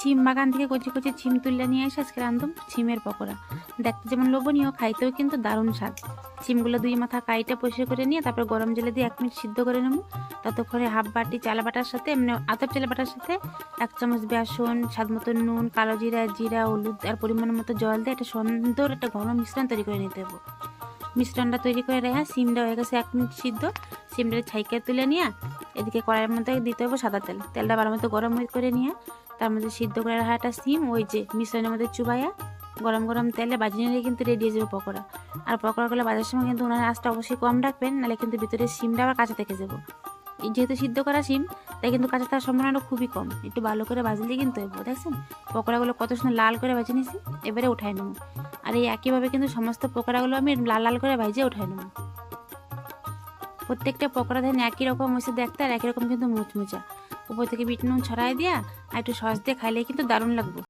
ছিম বাগান থেকে কচি কচি ছিম তুলে নিয়ে এসে আজকে রান্ধুম ছিমের পকোড়া। দেখতে যেমন লোভনীয়, খাইতেও কিন্তু দারুণ স্বাদ। ছিমগুলো দুই মাথা কাইটা পরিষ্কার করে নিয়ে তারপর গরম জলে দিয়ে এক মিনিট সিদ্ধ করে নেব। ততক্ষণে হাফ বাটি চালা বাটার সাথে, এমনি আতপ চালা বাটার সাথে এক চামচ বেসন, স্বাদ মতো নুন, কালো জিরা জিরা, হলুদ আর পরিমাণ মতো জল দিয়ে একটা সুন্দর একটা ঘন মিশ্রণ তৈরি করে নিতে হবে। মিশ্রণটা তৈরি করে রেখে সিমটা হয়ে গেছে এক মিনিট সিদ্ধ। সিমটা ছাইকে তুলে নিয়ে এদিকে কড়াইয়ের মধ্যে দিতে হবে সাদা তেল। তেলটা ভালো মতো গরম করে নিয়ে তার মধ্যে সিদ্ধ করে একটা সিম, ওই যে মিশ্রণের মধ্যে চুবাইয়া গরম গরম তেলে বাজিয়ে নিলে কিন্তু রেডি হয়ে যাবে পকোড়া। আর পকোড়াগুলো বাজার সময় কিন্তু ওনার আঁচটা অবশ্যই কম রাখবেন, নাহলে কিন্তু ভিতরে সিমটা আবার কাঁচা থেকে যাব। এই যেহেতু সিদ্ধ করা সিম, তাই কিন্তু কাঁচা থাকার সম্ভাবনাটা খুবই কম। একটু ভালো করে ভাজলে কিন্তু হইব দেখছেন? পকোড়াগুলো কত সুন্দর লাল করে ভেজে নিয়েছি এবারে উঠাই নেব। আর এই একইভাবে কিন্তু সমস্ত পকোড়াগুলো আমি লাল লাল করে ভেজে উঠাই নেব। প্রত্যেকটা পকোড়া ধান একই রকম হয়েছে দেখতে, আর একই রকম কিন্তু মুচমুচা। উপর থেকে বিট নুন ছড়াই দিয়া আর একটু সস দিয়ে খাইলে কিন্তু দারুণ লাগবে।